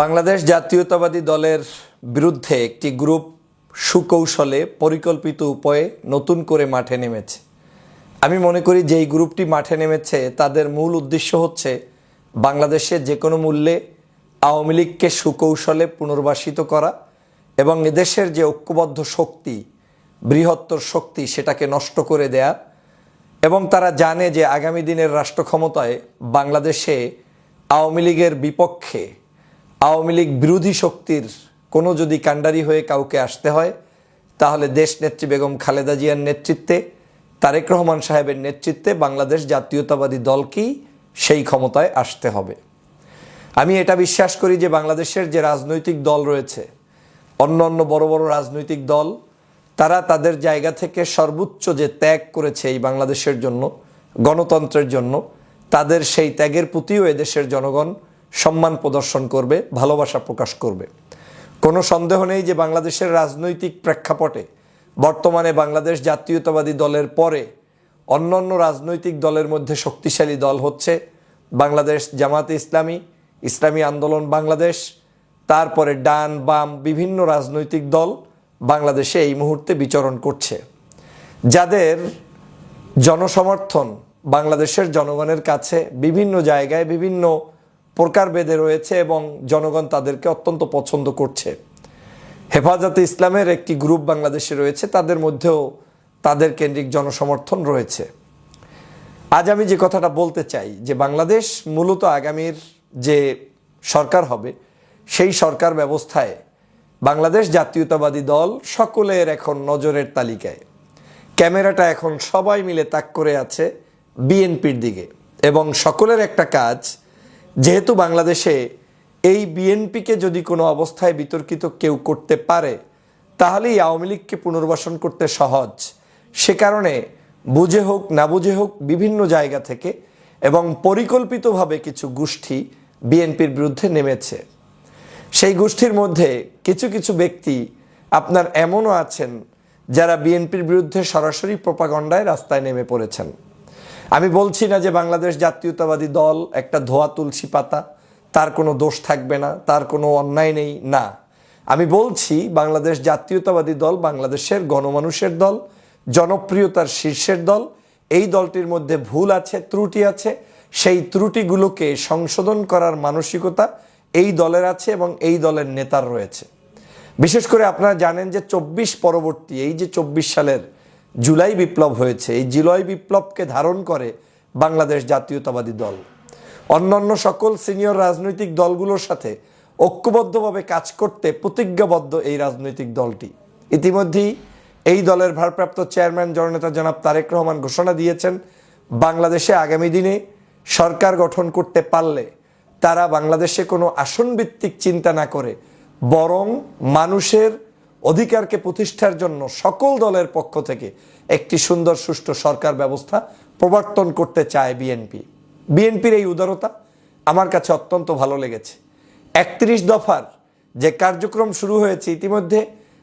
বাংলাদেশ জাতীয়তাবাদী দলের বিরুদ্ধে একটি গ্রুপ সুকৌশলে পরিকল্পিত উপায়ে নতুন করে মাঠে নেমেছে। আমি মনে করি যেই গ্রুপটি মাঠে নেমেছে, তাদের মূল উদ্দেশ্য হচ্ছে বাংলাদেশে যে কোনো মূল্যে আওয়ামী লীগকে সুকৌশলে পুনর্বাসিত করা এবং এদেশের যে ঐক্যবদ্ধ শক্তি, বৃহত্তর শক্তি, সেটাকে নষ্ট করে দেয়া এবং তারা জানে যে আগামী দিনের রাষ্ট্র ক্ষমতায় বাংলাদেশে আওয়ামী লীগের বিপক্ষে আওয়ামী লীগ বিরোধী শক্তির কোনো যদি কাণ্ডারি হয়ে কাউকে আসতে হয়, তাহলে দেশ নেত্রী বেগম খালেদা জিয়ার নেতৃত্বে, তারেক রহমান সাহেবের নেতৃত্বে বাংলাদেশ জাতীয়তাবাদী দলকেই সেই ক্ষমতায় আসতে হবে। আমি এটা বিশ্বাস করি যে বাংলাদেশের যে রাজনৈতিক দল রয়েছে, অন্য অন্য বড় বড় রাজনৈতিক দল, তারা তাদের জায়গা থেকে সর্বোচ্চ যে ত্যাগ করেছে এই বাংলাদেশের জন্য, গণতন্ত্রের জন্য, তাদের সেই ত্যাগের প্রতিও এদেশের জনগণ সম্মান প্রদর্শন করবে, ভালোবাসা প্রকাশ করবে। কোনো সন্দেহ নেই যে বাংলাদেশের রাজনৈতিক প্রেক্ষাপটে বর্তমানে বাংলাদেশ জাতীয়তাবাদী দলের পরে অন্যান্য রাজনৈতিক দলের মধ্যে শক্তিশালী দল হচ্ছে বাংলাদেশ জামাতে ইসলামী ইসলামী আন্দোলন বাংলাদেশ। তারপরে ডান, বাম বিভিন্ন রাজনৈতিক দল বাংলাদেশে এই মুহূর্তে বিচরণ করছে। যাদের জনসমর্থন বাংলাদেশের জনগণের কাছে বিভিন্ন জায়গায় বিভিন্ন প্রকারভেদে রয়েছে এবং জনগণ তাদেরকে অত্যন্ত পছন্দ করছে। হেফাজতে ইসলামের একটি গ্রুপ বাংলাদেশে রয়েছে, তাদের মধ্যেও তাদের কেন্দ্রিক জনসমর্থন রয়েছে। আজ আমি যে কথাটা বলতে চাই, যে বাংলাদেশ মূলত আগামীর যে সরকার হবে, সেই সরকার ব্যবস্থায় বাংলাদেশ জাতীয়তাবাদী দল সকলের এখন নজরের তালিকায়। ক্যামেরাটা এখন সবাই মিলে তাক করে আছে বিএনপির দিকে এবং সকলের একটা কাজ যেহেতু বাংলাদেশে এই বিএনপিকে যদি কোনো অবস্থায় বিতর্কিত কেউ করতে পারে, তাহলেই আওয়ামী লীগকে পুনর্বাসন করতে সহজ। সে কারণে বুঝে হোক, না বুঝে হোক, বিভিন্ন জায়গা থেকে এবং পরিকল্পিতভাবে কিছু গোষ্ঠী বিএনপির বিরুদ্ধে নেমেছে। সেই গোষ্ঠীর মধ্যে কিছু কিছু ব্যক্তি আপনার এমনও আছেন যারা বিএনপির বিরুদ্ধে সরাসরি প্রপাগণ্ডায় রাস্তায় নেমে পড়েছেন। আমি বলছি না যে বাংলাদেশ জাতীয়তাবাদী দল একটা ধোয়া তুলসী পাতা, তার কোনো দোষ থাকবে না, তার কোনো অন্যায় নেই, না। আমি বলছি বাংলাদেশ জাতীয়তাবাদী দল বাংলাদেশের গণমানুষের দল, জনপ্রিয়তার শীর্ষের দল, এই দলটির মধ্যে ভুল আছে, ত্রুটি আছে, সেই ত্রুটিগুলোকে সংশোধন করার মানসিকতা এই দলের আছে এবং এই দলের নেতার রয়েছে। বিশেষ করে আপনারা জানেন যে চব্বিশ পরবর্তী, এই যে চব্বিশ সালের জুলাই বিপ্লব হয়েছে। এই জুলাই বিপ্লবকে ধারণ করে বাংলাদেশ জাতীয়তাবাদী দল। অন্যান্য সকল সিনিয়র রাজনৈতিক দলগুলোর সাথে ঐক্যবদ্ধভাবে কাজ করতে প্রতিজ্ঞাবদ্ধ এই রাজনৈতিক দলটি। ইতিমধ্যেই এই দলের ভারপ্রাপ্ত চেয়ারম্যান জননেতা জনাব তারেক রহমান ঘোষণা দিয়েছেন, বাংলাদেশে আগামী দিনে সরকার গঠন করতে পারলে তারা বাংলাদেশে কোনো আসনভিত্তিক চিন্তা না করে বরং মানুষের অধিকারকে প্রতিষ্ঠার জন্য সকল দলের পক্ষ থেকে একটি সুন্দর সুষ্ঠু সরকার ব্যবস্থা প্রবর্তন করতে চায় বিএনপি। বিএনপির এই উদারতা আমার কাছে অত্যন্ত ভালো লেগেছে। একত্রিশ দফার যে কার্যক্রম শুরু হয়েছে ইতিমধ্যে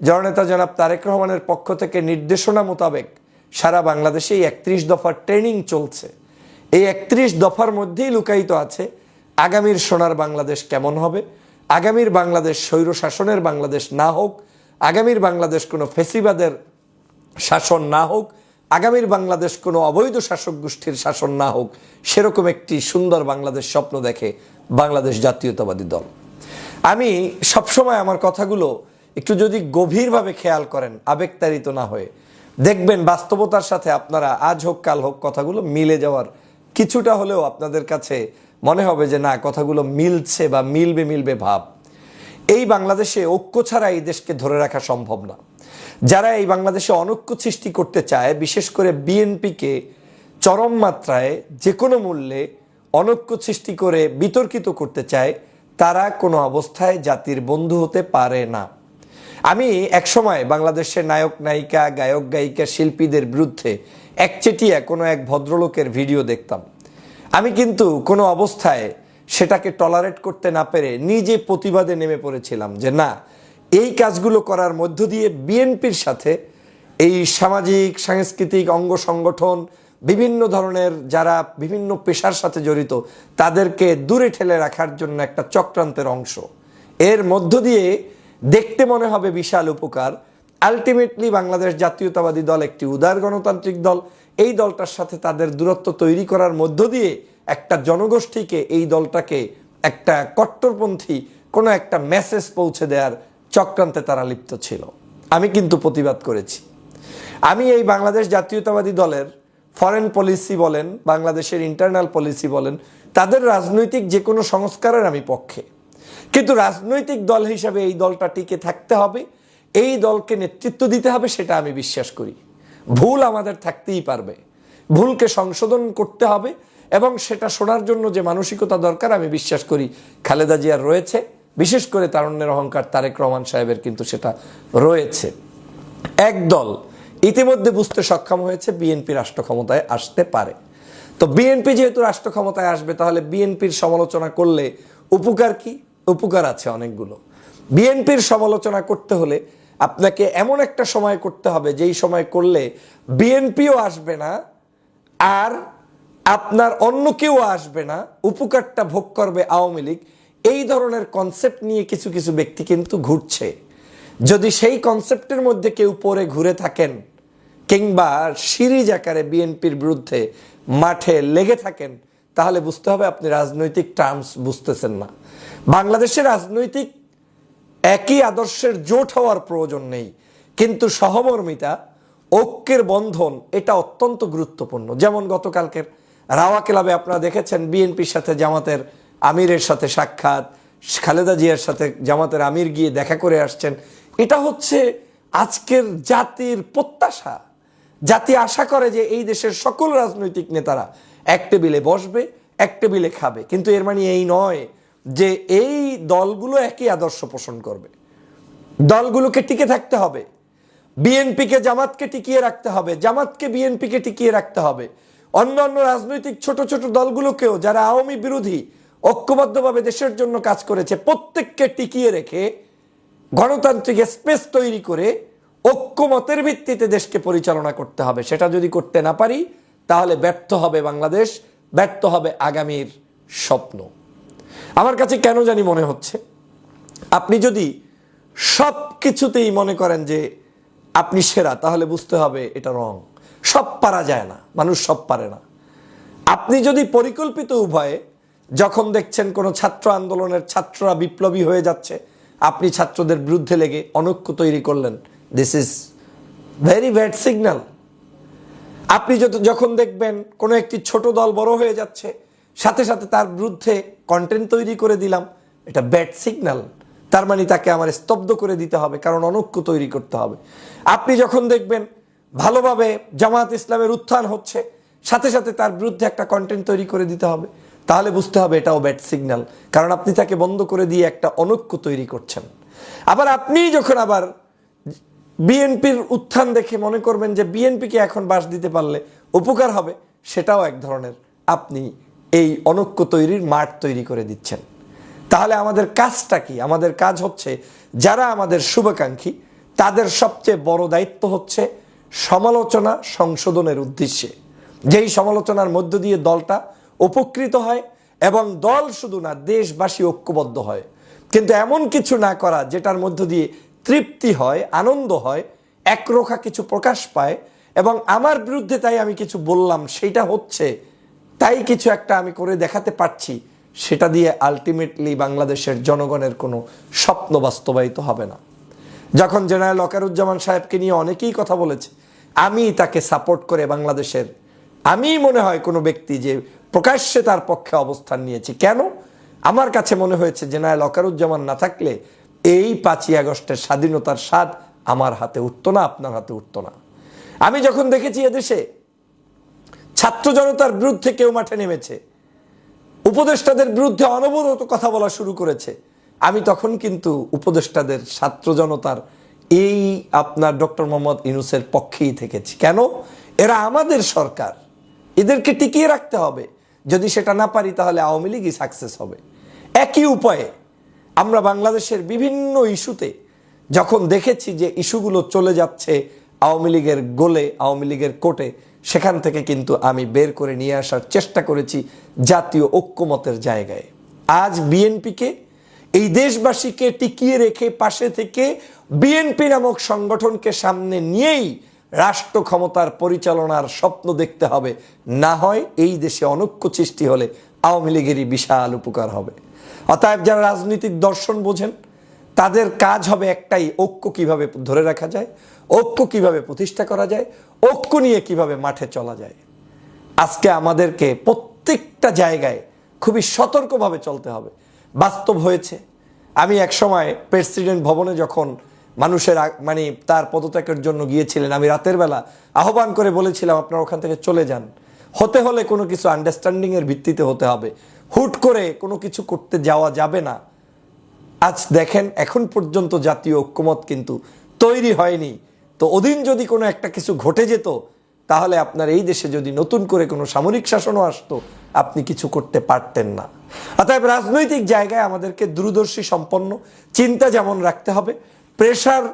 জননেতা জনাব তারেক রহমানের পক্ষ থেকে নির্দেশনা মোতাবেক সারা বাংলাদেশে এই একত্রিশ দফার ট্রেনিং চলছে। এই একত্রিশ দফার মধ্যেই লুকায়িত আছে আগামীর সোনার বাংলাদেশ কেমন হবে, আগামীর বাংলাদেশ স্বৈর শাসনের বাংলাদেশ না হোক আগামীর বাংলাদেশ কোনো ফেসিবাদের শাসন না হোক, আগামীর বাংলাদেশ কোনো অবৈধ শাসক গোষ্ঠীর শাসন না হোক, সেরকম একটি সুন্দর বাংলাদেশ স্বপ্ন দেখে বাংলাদেশ জাতীয়তাবাদী দল। আমি সবসময় আমার কথাগুলো একটু যদি গভীরভাবে খেয়াল করেন, আবেগতাড়িত না হয়ে, দেখবেন বাস্তবতার সাথে আপনারা আজ হোক, কাল হোক কথাগুলো মিলে যাওয়ার কিছুটা হলেও আপনাদের কাছে মনে হবে যে না, কথাগুলো মিলছে বা মিলবে মিলবে ভাব। এই বাংলাদেশে ঐক্য ছাড়া এই দেশকে ধরে রাখা সম্ভব না। যারা এই বাংলাদেশে অনৈক্য সৃষ্টি করতে চায়, বিশেষ করে বিএনপিকে চরম মাত্রায় যে কোনো মূল্যে অনৈক্য সৃষ্টি করে বিতর্কিত করতে চায়, তারা কোনো অবস্থায় জাতির বন্ধু হতে পারে না। আমি একসময় বাংলাদেশের নায়ক, নায়িকা, গায়ক, গায়িকা, শিল্পীদের বিরুদ্ধে একচেটিয়া কোনো এক ভদ্রলোকের ভিডিও দেখতাম। আমি কিন্তু কোনো অবস্থায় সেটাকে টলারেট করতে না পেরে নিজে প্রতিবাদে নেমে পড়েছিলাম যে না, এই কাজগুলো করার মধ্য দিয়ে বিএনপির সাথে এই সামাজিক, সাংস্কৃতিক অঙ্গ সংগঠন, বিভিন্ন ধরনের যারা বিভিন্ন পেশার সাথে জড়িত, তাদেরকে দূরে ঠেলে রাখার জন্য একটা চক্রান্তের অংশ। এর মধ্য দিয়ে দেখতে মনে হবে বিশাল উপকার। আলটিমেটলি বাংলাদেশ জাতীয়তাবাদী দল একটি উদার গণতান্ত্রিক দল। এই দলটার সাথে তাদের দূরত্ব তৈরি করার মধ্য দিয়ে একটা জনগোষ্ঠীকে, এই দলটাকে একটা কট্টরপন্থী, কোনো একটা মেসেজ পৌঁছে দেওয়ার চক্রান্তে তারা লিপ্ত ছিল। আমি কিন্তু প্রতিবাদ করেছি। আমি এই বাংলাদেশ জাতীয়তাবাদী দলের ফরেন পলিসি বলেন, বাংলাদেশের ইন্টারনাল পলিসি বলেন, তাদের রাজনৈতিক যে কোনো সংস্কারের আমি পক্ষে। কিন্তু রাজনৈতিক দল হিসাবে এই দলটা টিকে থাকতে হবে, এই দলকে নেতৃত্ব দিতে হবে সেটা আমি বিশ্বাস করি। ভুল আমাদের থাকতেই পারবে। ভুলকে সংশোধন করতে হবে এবং সেটা শোনার জন্য যে মানসিকতা দরকার, আমি বিশ্বাস করি খালেদা জিয়ার রয়েছে। বিশেষ করে তারুণ্যের অহংকার তারেক রহমান সাহেবের কিন্তু সেটা রয়েছে। এক দল ইতিমধ্যে বুঝতে সক্ষম হয়েছে বিএনপি রাষ্ট্র ক্ষমতায় আসতে পারে। তো বিএনপি যেহেতু রাষ্ট্র ক্ষমতায় আসবে, তাহলে বিএনপির সমালোচনা করলে উপকার কি? উপকার আছে অনেকগুলো। বিএনপির সমালোচনা করতে হলে আপনাকে এমন একটা সময় করতে হবে, যেই সময় করলে বিএনপিও আসবে না, আর আপনার অন্য কেউ আসবে না, উপকারটা ভোগ করবে আওয়ামী লীগ, এই ধরনের কনসেপ্ট নিয়ে কিছু কিছু ব্যক্তি কিন্তু ঘুরছে। যদি সেই কনসেপ্টের মধ্যে কেউ পরে ঘুরে থাকেন, কিংবা সিরিজ আকারে বিএনপির বিরুদ্ধে মাঠে লেগে থাকেন, তাহলে বুঝতে হবে আপনি রাজনৈতিক টার্মস বুঝতেছেন না। বাংলাদেশের রাজনৈতিক একই আদর্শের জোট হওয়ার প্রয়োজন নেই, কিন্তু সহমর্মিতা, ঐক্যের বন্ধন, এটা অত্যন্ত গুরুত্বপূর্ণ। যেমন গতকালকের রাওয়া ক্লাবে আপনারা দেখেছেন বিএনপির সাথে জামাতের আমিরের সাথে সাক্ষাৎ, খালেদা জিয়ার সাথে জামাতের আমির গিয়ে দেখা করে আসছেন। এটা হচ্ছে আজকের জাতির প্রত্যাশা। জাতি আশা করে যে এই দেশের সকল রাজনৈতিক নেতারা এক টেবিলে বসবে, এক টেবিলে খাবে। কিন্তু এর মানে এই নয় যে এই দলগুলো একই আদর্শ পোষণ করবে। দলগুলোকে টিকে থাকতে হবে। বিএনপিকে জামাতকে টিকিয়ে রাখতে হবে, জামাতকে বিএনপিকে টিকিয়ে রাখতে হবে। অন্যান্য রাজনৈতিক ছোট ছোট দলগুলোকেও যারা আওয়ামী বিরোধী, ঐক্যবদ্ধভাবে দেশের জন্য কাজ করেছে, প্রত্যেককে টিকিয়ে রেখে গণতান্ত্রিক স্পেস তৈরি করে ঐক্যমতের ভিত্তিতে দেশকে পরিচালনা করতে হবে। সেটা যদি করতে না পারি, তাহলে ব্যর্থ হবে বাংলাদেশ, ব্যর্থ হবে আগামীর স্বপ্ন। আমার কাছে কেন জানি মনে হচ্ছে, আপনি যদি সব কিছুতেই মনে করেন যে আপনি সেরা, তাহলে বুঝতে হবে এটা রং। সব পারা যায় না, মানুষ সব পারে না। আপনি যদি পরিকল্পিত উভয়ে যখন দেখছেন কোনো ছাত্র আন্দোলনের ছাত্ররা বিপ্লবী হয়ে যাচ্ছে, আপনি ছাত্রদের বিরুদ্ধে লেগে অনৈক্য তৈরি করলেন। This is very bad signal আপনি যখন দেখবেন কোনো একটি ছোট দল বড় হয়ে যাচ্ছে, সাথে সাথে তার বিরুদ্ধে কন্টেন্ট তৈরি করে দিলাম, এটা ব্যাড সিগন্যাল তার মানে তাকে আমার স্তব্ধ করে দিতে হবে, কারণ অনৈক্য তৈরি করতে হবে। আপনি যখন দেখবেন ভালোভাবে জামাত ইসলামের উত্থান হচ্ছে, সাথে সাথে তার বিরুদ্ধে একটা কন্টেন্ট তৈরি করে দিতে হবে। তাহলে বুঝতে হবে এটাও ব্যাড সিগন্যাল কারণ আপনি তাকে বন্ধ করে দিয়ে একটা অনৈক্য তৈরি করছেন। আবার আপনি যখন আবার বিএনপির উত্থান দেখে মনে করবেন যে বিএনপিকে এখন বাস দিতে পারলে উপকার হবে, সেটাও এক ধরনের আপনি এই অনৈক্য তৈরির মাঠ তৈরি করে দিচ্ছেন। তাহলে আমাদের কাজটা কি? আমাদের কাজ হচ্ছে, যারা আমাদের শুভাকাঙ্ক্ষী, তাদের সবচেয়ে বড় দায়িত্ব হচ্ছে সমালোচনা সংশোধনের উদ্দেশ্যে। যেই সমালোচনার মধ্য দিয়ে দলটা উপকৃত হয় এবং দল শুধু না, দেশবাসী ঐক্যবদ্ধ হয়। কিন্তু এমন কিছু না করা যেটার মধ্য দিয়ে তৃপ্তি হয়, আনন্দ হয়, একরোখা কিছু প্রকাশ পায় এবং আমার বিরুদ্ধে তাই আমি কিছু বললাম, সেটা হচ্ছে, তাই কিছু একটা আমি করে দেখাতে পারছি, সেটা দিয়ে আলটিমেটলি বাংলাদেশের জনগণের কোনো স্বপ্ন বাস্তবায়িত হবে না। যখন জেনারেল অকারুজ্জামান সাহেবকে নিয়ে অনেকেই কথা বলেছে, আমি তাকে সাপোর্ট করে বাংলাদেশের, আমি মনে হয় কোনো ব্যক্তি যে প্রকাশ্যে তার পক্ষে অবস্থান নিয়েছি। কেন? আমার কাছে মনে হয়েছে জেনারেল অকারুজ্জামান না থাকলে এই পাঁচই আগস্টের স্বাধীনতার স্বাদ আমার হাতে উঠতো না, আপনার হাতে উঠতো না। আমি যখন দেখেছি এদেশে ছাত্র জনতার বিরুদ্ধে কেউ মাঠে নেমেছে, উপদেষ্টাদের বিরুদ্ধে অনবরত কথা বলা শুরু করেছে আমি তখন কিন্তু উপদেষ্টাদের, ছাত্র জনতার এই আপনার ডক্টর মোহাম্মদ ইনুসের পক্ষেই থেকেছি। কেন? এরা আমাদের সরকার। এদেরকে টিকিয়ে রাখতে হবে। যদি সেটা না পারি তাহলে আওয়ামী লীগই সাকসেস হবে। একই উপায়ে আমরা বাংলাদেশের বিভিন্ন ইস্যুতে যখন দেখেছি যে ইস্যুগুলো চলে যাচ্ছে আওয়ামী লীগের গোলে, আওয়ামী লীগের কোর্টে, সেখান থেকে কিন্তু আমি বের করে নিয়ে আসার চেষ্টা করেছি জাতীয় ঐক্যমতের জায়গায়। আজ বিএনপিকে এই দেশবাসীকে টিকিয়ে রেখে পাশে থেকে বিএনপি নামক সংগঠনকে সামনে নিয়েই রাষ্ট্র ক্ষমতার পরিচালনার স্বপ্ন দেখতে হবে। না হয় এই দেশে অনৈক্য সৃষ্টি হলে আওয়ামী লীগেরই বিশাল উপকার হবে। অতএব যারা রাজনৈতিক দর্শন বোঝেন, তাদের কাজ হবে একটাই, ঐক্য কীভাবে ধরে রাখা যায়, ঐক্য কীভাবে প্রতিষ্ঠা করা যায়, ঐক্য নিয়ে কীভাবে মাঠে চলা যায়। আজকে আমাদেরকে প্রত্যেকটা জায়গায় খুবই সতর্কভাবে চলতে হবে। বাস্তব হয়েছে। আমি এক সময় প্রেসিডেন্ট ভবনে যখন মানুষের মানে তার পদত্যাগের জন্য গিয়েছিলেন, আমি রাতের বেলা আহ্বান করে বলেছিলাম, আপনারা ওখান থেকে চলে যান। হতে হলে কোনো কিছু আন্ডারস্ট্যান্ডিং এর ভিত্তিতে হতে হবে। হুট করে কোনো কিছু করতে যাওয়া যাবে না। আজ দেখেন, এখন পর্যন্ত জাতীয় ঐক্যমত কিন্তু তৈরি হয়নি। তো ওদিন যদি কোনো একটা কিছু ঘটে যেত তাহলে আপনার এই দেশে যদি নতুন করে কোনো সামরিক শাসনও আসতো, আপনি কিছু করতে পারতেন না। অতএব রাজনৈতিক জায়গায় আমাদেরকে দূরদর্শী, সম্পন্ন, চিন্তা যেমন রাখতে হবে, প্রেশার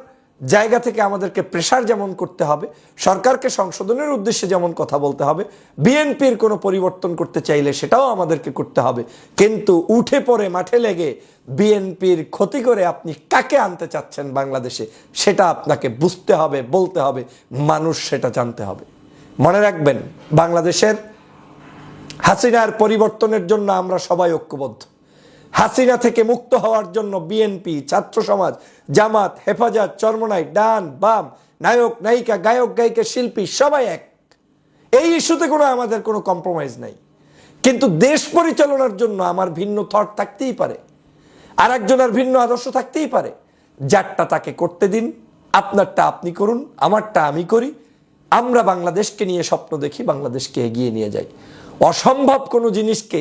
জায়গা থেকে আমাদেরকে প্রেশার যেমন করতে হবে, সরকারকে সংশোধনের উদ্দেশ্যে যেমন কথা বলতে হবে, বিএনপির কোনো পরিবর্তন করতে চাইলে সেটাও আমাদেরকে করতে হবে। কিন্তু উঠে পড়ে, মাঠে লেগে বিএনপির ক্ষতি করে আপনি কাকে আনতে চাচ্ছেন বাংলাদেশে, সেটা আপনাকে বুঝতে হবে, বলতে হবে, মানুষ সেটা জানতে হবে। মনে রাখবেন, বাংলাদেশের হাসিনার পরিবর্তনের জন্য আমরা সবাই ঐক্যবদ্ধ। হাসিনা থেকে মুক্ত হওয়ার জন্য বিএনপি, ছাত্র সমাজ, জামাত, হেফাজত, চরমনাই, ডান, বাম, নায়ক, নায়িকা, গায়ক, গায়িকা, শিল্পী, সবাই এক। এই ইস্যুতে কোনো আমাদের কোনো কম্প্রোমাইজ নাই। কিন্তু দেশ পরিচালনার জন্য আমার ভিন্ন থট থাকতেই পারে। আর একজনের ভিন্ন আদর্শ থাকতেই পারে। যারটা তাকে করতে দিন, আপনারটা আপনি করুন, আমারটা আমি করি আমরা বাংলাদেশকে নিয়ে স্বপ্ন দেখি, বাংলাদেশকে এগিয়ে নিয়ে যাই। অসম্ভব কোনো জিনিসকে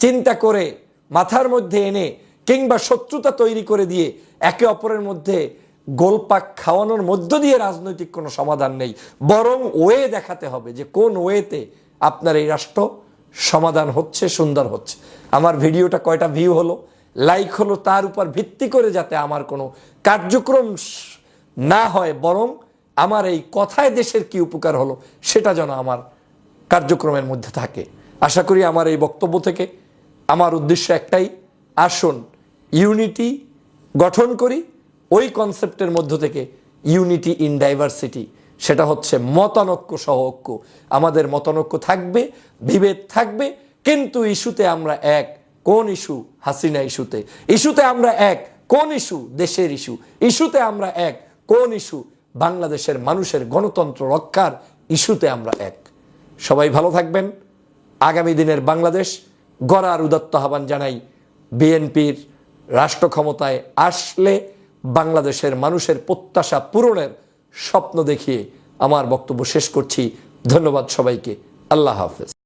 চিন্তা করে, মাথার মধ্যে এনে কিংবা শত্রুতা তৈরি করে দিয়ে একে অপরের মধ্যে গোলপাক খাওয়ানোর মধ্য দিয়ে রাজনৈতিক কোনো সমাধান নেই। বরং ওয়ে দেখাতে হবে যে কোন ওয়েতে আপনার এই রাষ্ট্র সমাধান হচ্ছে, সুন্দর হচ্ছে। আমার ভিডিওটা কয়টা ভিউ হলো? লাইক হলো, তার উপর ভিত্তি করে যাতে আমার কোনো কার্যক্রম না হয়। বরং আমার এই কথায় দেশের কি উপকার হলো, সেটা যেন আমার কার্যক্রমের মধ্যে থাকে। আশা করি আমার এই বক্তব্য থেকে আমার উদ্দেশ্য একটাই, আসুন ইউনিটি গঠন করি। ওই কনসেপ্টের মধ্য থেকে ইউনিটি ইন ডাইভার্সিটি সেটা হচ্ছে মতানৈক্য সহ ঐক্য। আমাদের মতানৈক্য থাকবে, বিভেদ থাকবে, কিন্তু ইস্যুতে আমরা এক, কোন ইস্যু? হাসিনা ইস্যুতে। ইস্যুতে আমরা এক, কোন ইস্যু? দেশের ইস্যু। ইস্যুতে আমরা এক, কোন ইস্যু? বাংলাদেশের মানুষের গণতন্ত্র রক্ষার ইস্যুতে আমরা এক। সবাই ভালো থাকবেন। আগামী দিনের বাংলাদেশ গড়ার উদাত্ত আহ্বান জানাই বিএনপির রাষ্ট্র ক্ষমতায় আসলে বাংলাদেশের মানুষের প্রত্যাশা পূরণের স্বপ্ন দেখিয়ে আমার বক্তব্য শেষ করছি। ধন্যবাদ সবাইকে। আল্লাহ হাফেজ।